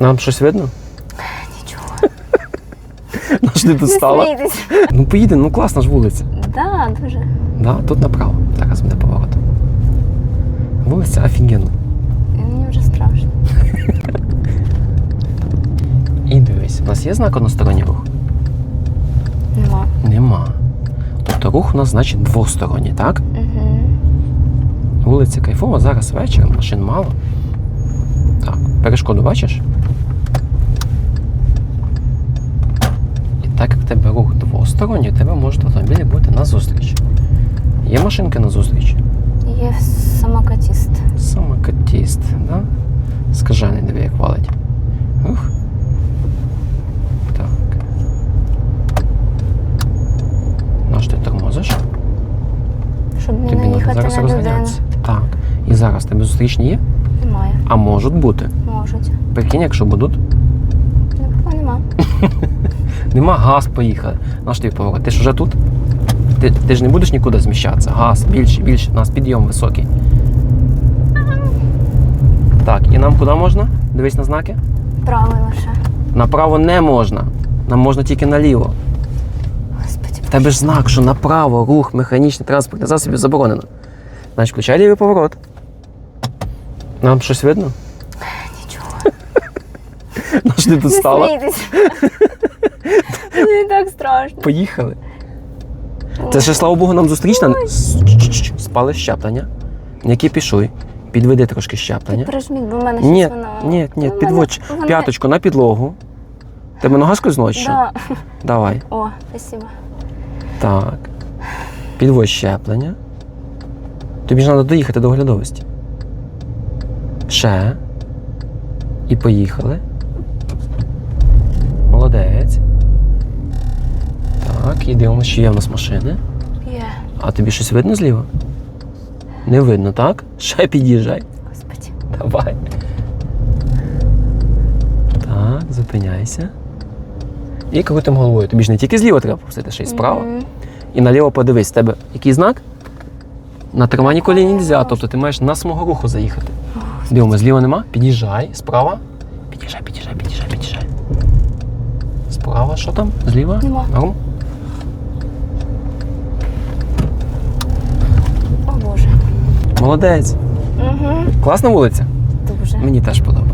Нам щось видно? Нічого. Ну ж ти тут Не стала? смійтесь. Ну поїдемо, ну класна ж вулиця. Да, дуже. Да, тут направо. Зараз буде поворот. Вулиця офігенна. Мені вже страшно. І дивись, у нас є знак односторонній рух? Нема. Нема. Тобто рух у нас значить двосторонній, так? Угу. Вулиця кайфова, зараз вечір, машин мало. Так, перешкоду бачиш? І так як в тебе рух двосторонній, тебе можуть автомобілі бути на зустріч. Є машинки на зустріч? Є самокатіст. Самокатіст, да? Скажений, диви, як валить. Ух. Так. Наш ти тормозиш? Щоб не Тобі треба наїхати зараз на людину. розганятися. Так. І зараз тебе зустрічні є? Немає. А можуть бути. Можуть. Прикинь, якщо будуть. Нема. Нема газ, поїхали. Наш тобі поворот. Ти ж вже тут? Ти, ти ж не будеш нікуди зміщатися. Газ, більше, більше. У нас підйом високий. Так, і нам куди можна? Дивись на знаки. Правий лише. Направо не можна. Нам можна тільки наліво. Господи, В тебе ж знак, що направо рух механічний транспортний засобів заборонено. Значить, включай лівий поворот. Нам щось видно? нічого. Наш тут Не смійтесь. Мені страшно. Поїхали. Це ще, слава Богу, нам зустрічна. Спали щеплення. Не кипішуй. Підведи трошки щеплення. Прижміть, бо в мене Ні, щось воно. ні, ні, Ну, підводь мене- п'яточку на підлогу. Тебе нога скользнула чи що? Да. Давай. О, спасибо. Так. Підводь щеплення. Тобі ж треба доїхати до оглядовості. Ще. І поїхали. Молодець. І дивимося, чи є в нас машини. Є. А тобі щось видно зліва? Не видно, так? Ще під'їжджай. Господи. Давай. Так, зупиняйся. І крутим головою. Тобі ж не тільки зліва треба пустити, ще й справа. Мгм. І наліво подивись, в тебе який знак? На триманні коліні не можна, тобто ти маєш на смугу руху заїхати. Дивимо, зліва нема? Під'їжджай, справа. Під'їжджай, під'їжджай, під'їжджай, під'їжджай. Справа, що там? Зліва? Нема. Норм? О Боже. Молодець. Угу. Класна вулиця? Дуже. Мені теж подобається.